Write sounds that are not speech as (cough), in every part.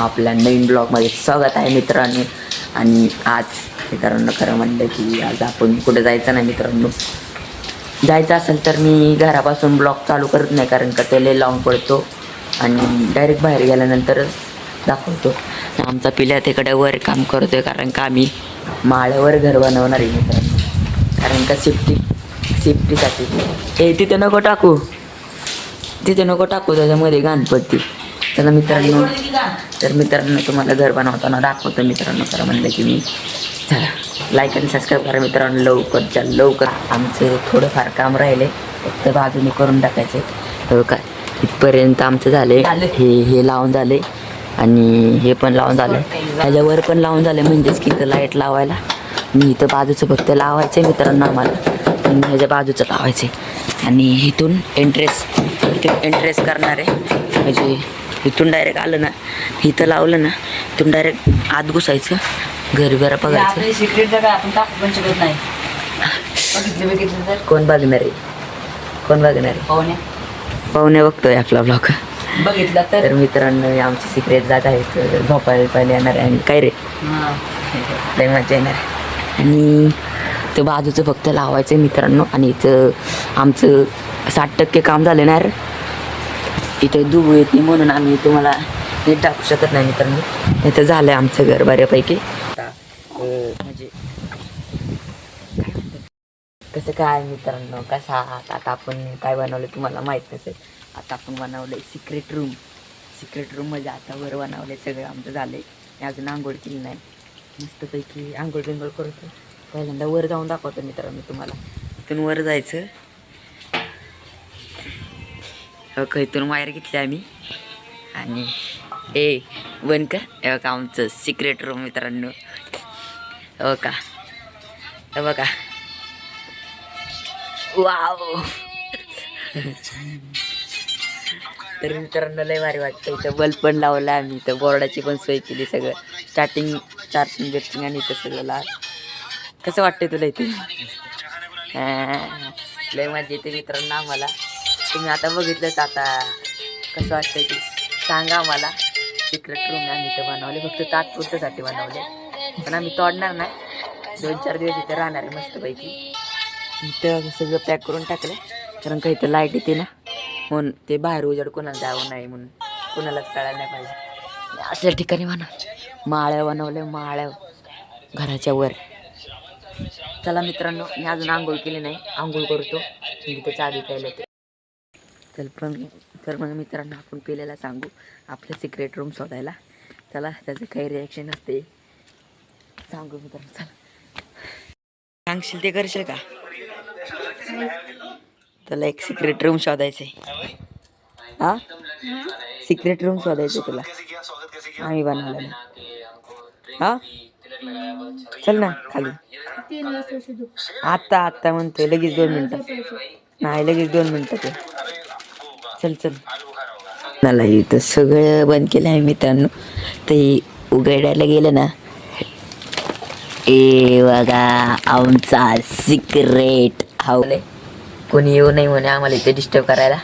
आपल्या नवीन ब्लॉगमध्ये स्वागत आहे मित्रांनो. आणि आज मित्रांनो खरं म्हणलं की आज आपण कुठं जायचं नाही मित्रांनो. जायचं असेल तर मी घरापासून ब्लॉग चालू करत नाही कारण का ते लय लावून पडतो. आणि डायरेक्ट बाहेर गेल्यानंतरच दाखवतो. आमचा पिल्या तिकडे वर काम करतो आहे कारण का आम्ही माळ्यावर घर बनवणार आहे मित्रांनो. कारण का सेफ्टी सेफ्टीसाठी हे तिथे नको टाकू. तिथे नको टाकू त्याच्यामध्ये घाण पडते. चला मित्रांनो तर मित्रांनो तुम्हाला घर बनवताना दाखवतो मित्रांनो खरं म्हणलं की मी. चला लाईक आणि सबस्क्राईब करा मित्रांनो लवकर चल लवकर. आमचं थोडंफार काम राहिले फक्त बाजूने करून टाकायचे हो काय इथपर्यंत आमचं झाले. हे हे लावून झाले आणि हे पण लावून झालं ह्याच्यावर पण लावून झाले म्हणजेच की इथं लाइट लावायला. मी इथं बाजूचं फक्त लावायचं आहे मित्रांनो आम्हाला. आणि ह्याच्या बाजूचं लावायचं आहे आणि इथून एंट्रेस इथून एंट्रेस करणार आहे. म्हणजे इथून डायरेक्ट आलं ना इथं लावलं ना इथून डायरेक्ट आत घुसायचं घर बरं बघायचं. आपले सिक्रेट जगा आपण टाकू पण शकत नाही. बघितलं बघितलं तर. कोण बघणार आहे? कोण बघणार आहे? पाहुणे. पाहुणे बघतोय आपला ब्लॉग बघितलं तर. तर मित्रांनो आमची सिक्रेट जागा आहे झोपायला पहिले येणार आहे आणि काय रे. लय मजा येणार आणि ते बाजूचं फक्त लावायचं आहे मित्रांनो आणि इथं आमचं साठ टक्के काम झालं ना रे. इथं दुबू येते म्हणून आम्ही तुम्हाला नीट टाकू शकत नाही मित्रांनो. इथं झालं आमचं घर बऱ्यापैकी. म्हणजे कसं काय मित्रांनो कसा आहात? आता आपण काय बनवलं तुम्हाला माहीत नसेल. आता आपण बनवलं आहे सिक्रेट रूम सिक्रेट रूम म्हणजे आता वर बनवलं सगळं आमचं झालं आहे अजून आंघोळ केली नाही. मस्तपैकी आंघोळ बिंगोळ करतो पहिल्यांदा वर जाऊन दाखवतो मित्रांनो तुम्हाला. इथून वर जायचं. हो का इथून वायर घेतली आम्ही. आणि ए बंद कर. हे बघा आमचं सिक्रेट रूम मित्रांनो. हो का हे बघा. वाव तर मित्रांनो लय भारी वाटतं इथं बल्ब पण लावला आम्ही. इथं बोर्डाची पण सोय केली सगळं. स्टार्टिंग चार्जिंग बिर्चिंग आणि इथं सगळं ला कसं वाटतंय तुला इथे? लय मजा येते मित्रांनो आम्हाला. तुम्ही आता बघितलंच आता. कसं वाटतं की सांगा आम्हाला सिक्रेट रूम आम्ही इथं बनवले. फक्त तात्पुरत्यासाठी बनवले. पण आम्ही तोडणार नाही. दोन चार दिवस इथे राहणार आहे मस्तपैकी. इथं सगळं पॅक करून टाकलं कारण का इथं लाइट येते ना. म्हणून ते बाहेर उजेड कोणाला जावं नाही म्हणून. कोणालाच कळायला नाही पाहिजे. असल्या ठिकाणी म्हणा. माळ्या बनवल्या माळ्या. घराच्या वर. चला मित्रांनो मी अजून आंघोळ केली नाही. आंघोळ करतो. म्हणजे त्याच्या आधी प्यायला ते चल पण तर मग मित्रांनो आपण पेल्याला सांगू. आपलं सिक्रेट रूम शोधायला. चला त्याचं काही रिॲक्शन असते. सांगू मित्रांनो चला. सांगशील ते करशील का? तुला एक सिक्रेट रूम शोधायचं आहे हा? सिक्रेट रूम शोधायचं तुला. आम्ही बनवलेलं. हा? चल ना खाली. आत्ता आत्ता म्हणतोय लगेच दोन मिनटं. नाही लगेच दोन मिनटं ते. चल चल. मला इथं सगळं बंद केलं आहे मित्रांनो. ते उघडायला गेलं ना. ए बघा आमचा सिक्रेट हावले कोणी येऊ नये म्हणे आम्हाला इथे डिस्टर्ब करायला.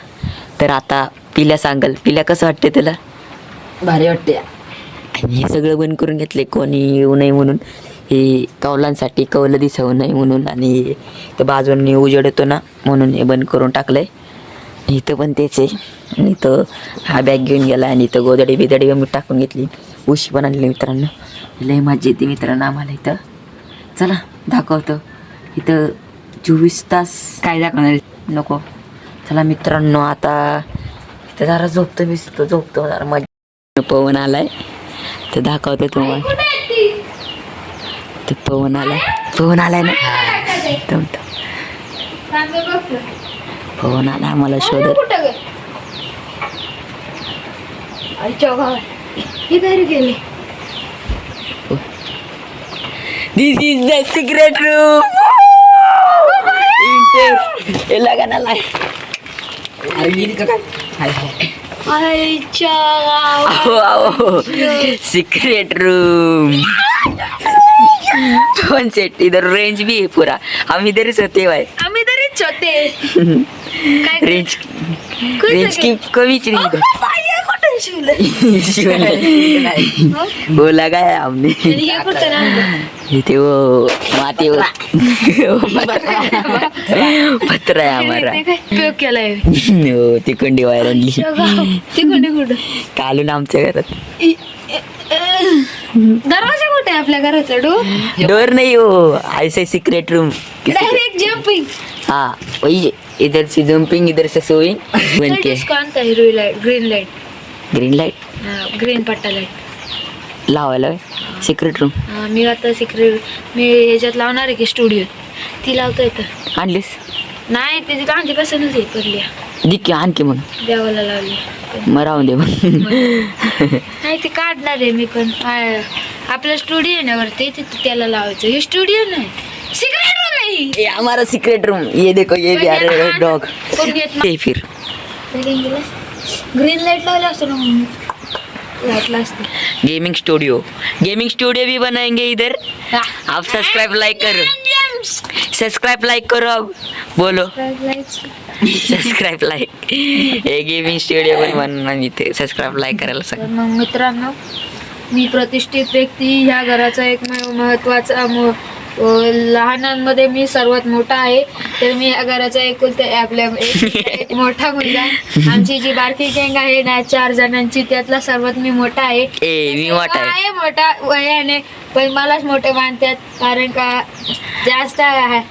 तर आता पिल्या सांगल. पिल्या कसं वाटते तुला? भारी वाटते आणि हे सगळं बंद करून घेतले कोणी येऊ नये म्हणून. हे कौलांसाठी कौलं दिसवू नये म्हणून. आणि ते बाजूने उजेड येतो ना म्हणून हे बंद करून टाकलंय. इथं पण तेच आहे. आणि इथं हा बॅग घेऊन गेला आणि इथं गोदडी बिदडी मी टाकून घेतली. उशी पण आणली मित्रांनो. लय मजा येते मित्रांनो आम्हाला इथं. चला दाखवतो. इथं चोवीस तास काय दाखवणार नको. चला मित्रांनो आता इथं जरा झोपतो मी झोपतो. जरा मजा पवन आलाय. तर दाखवतो तुम्हाला. ते पवन आलाय. पवन आलाय ना? थांब. पवन आला आम्हाला शोधत. This is the secret room enter हे लगान आलाय अरे गेली का काय? Hi hi. आओ आओ सीक्रेट रूम फोन सेट इधर रेंज भी है पूरा. हम इधर ही सोते भाई आम्ही तरीच होते काय (laughs) रेंज रेंज की कमीच इधर. शिवले? बोला काय आमने? हे? इथे वो माती वो पत्र आहे आम्हाला. हो तिकडली वायर आणली ते कुठे? कालून आमच्या घरात. दरवाजा कुठे आपल्या घराचा डो? डोर नहीं हो ऐसे सीक्रेट रूम डायरेक्ट जम्पिंग हाँ वही. इधर से जंपिंग इधर से सोइंग बन के कोणता हिरवी light green light green light green पट्टा लाइट लावायला सिक्रेट रूम मी आता सिक्रेट मी ह्याच्यात लावणार आहे की स्टुडिओ ती लावता येतं आणलीस नाही त्याची गांधीपासूनच आहे पडली दि की आणखी म्हणून देवाला लावली मग राहून दे मग नाही ते काढणार आहे मी पण आ- आपला स्टुडिओ आहे ना वरती तिथे त्याला लावायचं हे स्टुडिओ नाही सिक्रेट रूम आहे ही. ये हमारा सीक्रेट रूम ये देखो ये भी आ रहा है डॉग ये फिर. ग्रीन लाइट लावला असतो ना गेमिंग स्टूडियो गेमिंग स्टूडियो भी बनाएंगे इधर. आप सब्सक्राइब लाइक करो. सब्सक्राइब लाइक करो अब. बोलो. सबस्क्राईब लाईक हे गेमिंग स्टुडिओ पण बनवणार इथे. सबस्क्राईब लाईक करायला सांग. मग मित्रांनो मी प्रतिष्ठित व्यक्ती. ह्या घराचा एक महत्त्वाचा लहानांमध्ये मी सर्वात मोठा आहे. तर मी या घराचा एकुलता आपल्या (laughs) एक- मोठा मुलगा. आमची जी बारकी गँग आहे ना चार जणांची त्यातला सर्वात मी मोठा आहे. मी मोठा आहे. मोठा वयाने पण मलाच मोठे मानतात कारण का जास्त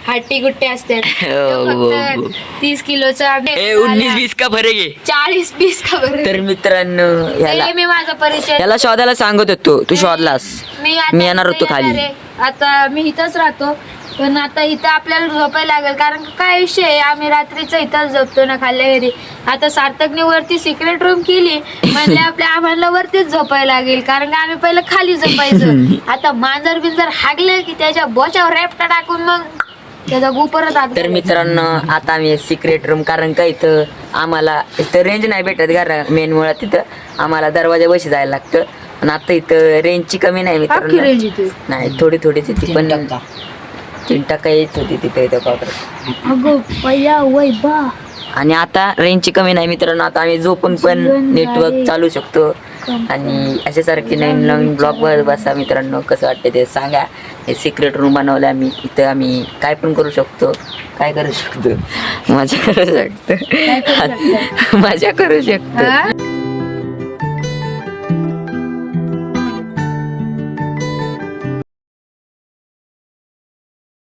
हट्टी गुट्टे असतात. (laughs) हो, हो. फक्त तीस किलोचा उन्नीस बीस का फरक आहे चाळीस बीस का बरं तर मित्रांनो याला हे मी माझा परिचय याला शोधायला सांगत होतो तू शोधलास. मी येणार होतो खाली. आता मी इथंच राहतो. पण आता इथं आपल्याला झोपायला लागेल. कारण काय विषय आहे? आम्ही रात्रीचं इथंच झोपतो ना खाल्ल्या घरी. आता सार्थकने वरती सिक्रेट रूम केली. म्हणले आपल्या आम्हाला वरतीच झोपायला लागेल. कारण का आम्ही पहिलं खाली झोपायचं. (laughs) आता मांजर बिंजर हागले की त्याच्या बोच्यावर रेपटा टाकून मग त्याचा गुपरत तर मित्रांनो आता आम्ही सिक्रेट रूम कारण का इथं आम्हाला इथं रेंज नाही भेटत घरा मेन मुळात. तिथं आम्हाला दरवाजा बशी जायला लागतं. आणि आता इथं रेंजची कमी नाही मित्रांनो. रेंज इथे? नाही थोडी थोडीच येते पण तीन टक्का येत होती तिथे इथं क्वार्टर अगो पया वय बा. आणि आता रेंजची कमी नाही मित्रांनो आता आम्ही झोपून पण जीवन नेटवर्क. चालू शकतो. आणि अशासारखी नवीन नवीन ब्लॉग वर बसा मित्रांनो कसं वाटतं ते सांगा. हे सिक्रेट रूम बनवलं आम्ही इथं आम्ही काय पण करू शकतो. काय करू शकतो? (laughs) मजा करू शकतो. (laughs) मजा करू शकतो?